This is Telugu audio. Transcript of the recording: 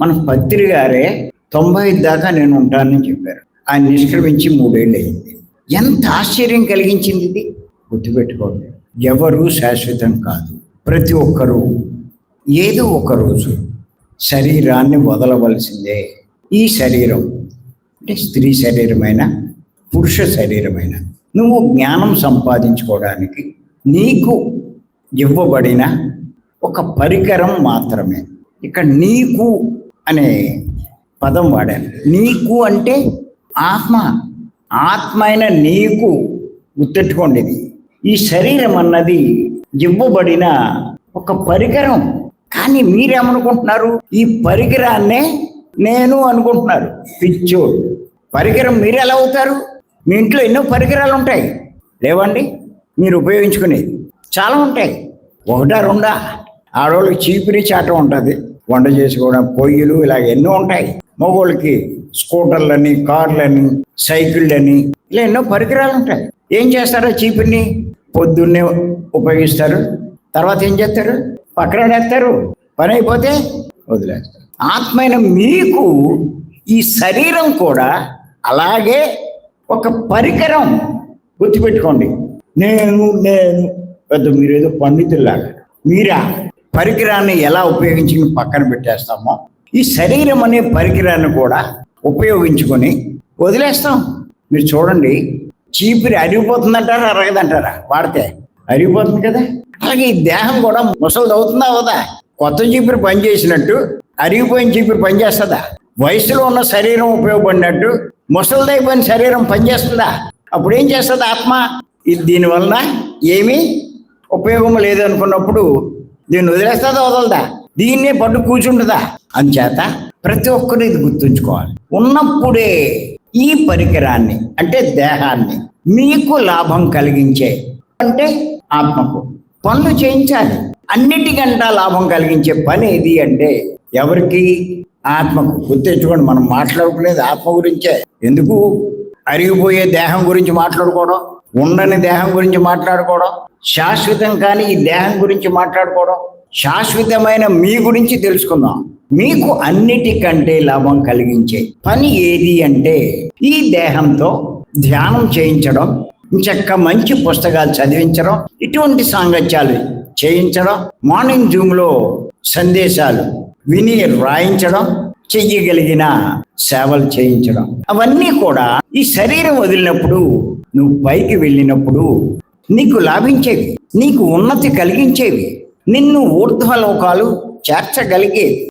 మన పత్రి గారే తొంభై ఐదు దాకా నేను ఉంటానని చెప్పారు. ఆయన నిష్క్రమించి మూడేళ్ళు అయింది ఎంత ఆశ్చర్యం కలిగించింది ఇది? గుర్తుపెట్టుకోండి ఎవరు శాశ్వతం కాదు. ప్రతి ఒక్కరూ ఏదో ఒక రోజు శరీరాన్ని వదలవలసిందే. ఈ శరీరం అంటే స్త్రీ శరీరమైన పురుష శరీరమైన నువ్వు జ్ఞానం సంపాదించుకోవడానికి నీకు ఇవ్వబడిన ఒక పరికరం మాత్రమే. ఇక్కడ నీకు అనే పదం వాడాను. నీకు అంటే ఆత్మ. ఆత్మ అయిన నీకు గుర్తెట్టుకోండి ఇది. ఈ శరీరం అన్నది ఇవ్వబడిన ఒక పరికరం. కానీ మీరేమనుకుంటున్నారు? ఈ పరికరాన్నే నేను అనుకుంటున్నారు. పిచ్చోడు. పరికరం మీరు ఎలా అవుతారు? మీ ఇంట్లో ఎన్నో పరికరాలు ఉంటాయి. లేవండి మీరు ఉపయోగించుకునేది. చాలా ఉంటాయి. ఒకటా రెండా? ఆడవాళ్ళకి చీపిరి చాట ఉంటుంది. వంట చేసుకోవడం పొయ్యిలు ఇలాగ ఎన్నో ఉంటాయి. మగవాళ్ళకి స్కూటర్లని కార్లని సైకిళ్ళని ఇలా ఎన్నో పరికరాలు ఉంటాయి. ఏం చేస్తారో చీపుని పొద్దున్నే ఉపయోగిస్తారు తర్వాత ఏం చేస్తారు? పక్కనడేస్తారు పని అయిపోతే వదిలేస్తారు. ఆత్మైన మీకు ఈ శరీరం కూడా అలాగే ఒక పరికరం గుర్తుపెట్టుకోండి. నేను నేను పెద్ద మీరేదో పండితుల్లాగా. మీరా? పరికరాన్ని ఎలా ఉపయోగించి పక్కన పెట్టేస్తామో ఈ శరీరం అనే పరికరాన్ని కూడా ఉపయోగించుకొని వదిలేస్తాం. మీరు చూడండి చీపిరి అరిగిపోతుందంటారా అరగదంటారా? వాడితే అరిగిపోతుంది కదా. అలాగే ఈ దేహం కూడా ముసలిది అవుతుందా అవుదా? కొత్త చీపిరి పనిచేసినట్టు అరిగిపోయిన చీపిరి పనిచేస్తుందా? వయసులో ఉన్న శరీరం ఉపయోగపడినట్టు ముసలిదైపోయిన శరీరం పనిచేస్తుందా? అప్పుడు ఏం చేస్తుంది ఆత్మ? ఇది దీనివల్ల ఏమీ ఉపయోగం లేదు అనుకున్నప్పుడు దీన్ని వదిలేస్తుందా వదలదా? దీన్నే పట్టు కూర్చుంటుందా? అంచేత ప్రతి ఒక్కరు ఇది గుర్తుంచుకోవాలి. ఉన్నప్పుడే ఈ పరికరాన్ని అంటే దేహాన్ని మీకు లాభం కలిగించే అంటే ఆత్మకు పనులు చేయించాలి. అన్నిటికంటా లాభం కలిగించే పని ఏది అంటే ఎవరికి ఆత్మకు గుర్తించుకోండి మనం మాట్లాడుకునేది ఆత్మ గురించే. ఎందుకు? అరిగిపోయే దేహం గురించి మాట్లాడుకోవడం. ఉండని దేహం గురించి మాట్లాడుకోవడం శాశ్వతం కానీ ఈ దేహం గురించి మాట్లాడుకోవడం శాశ్వతమైన మీ గురించి తెలుసుకుందాం. మీకు అన్నిటికంటే లాభం కలిగించే పని ఏది అంటే ఈ దేహంతో ధ్యానం చేయించడం చక్క మంచి పుస్తకాలు చదివించడం ఇటువంటి సాంగత్యాలు చేయించడం మార్నింగ్ జూమ్లో సందేశాలు విని రాయించడం చెయ్యగలిగిన సేవలు చేయించడం. అవన్నీ కూడా ఈ శరీరం వదిలినప్పుడు నువ్వు పైకి వెళ్ళినప్పుడు నీకు లాభించేవి నీకు ఉన్నతి కలిగించేవి నిన్ను ఊర్ధ్వలోకాలు చేర్చగలిగేవి.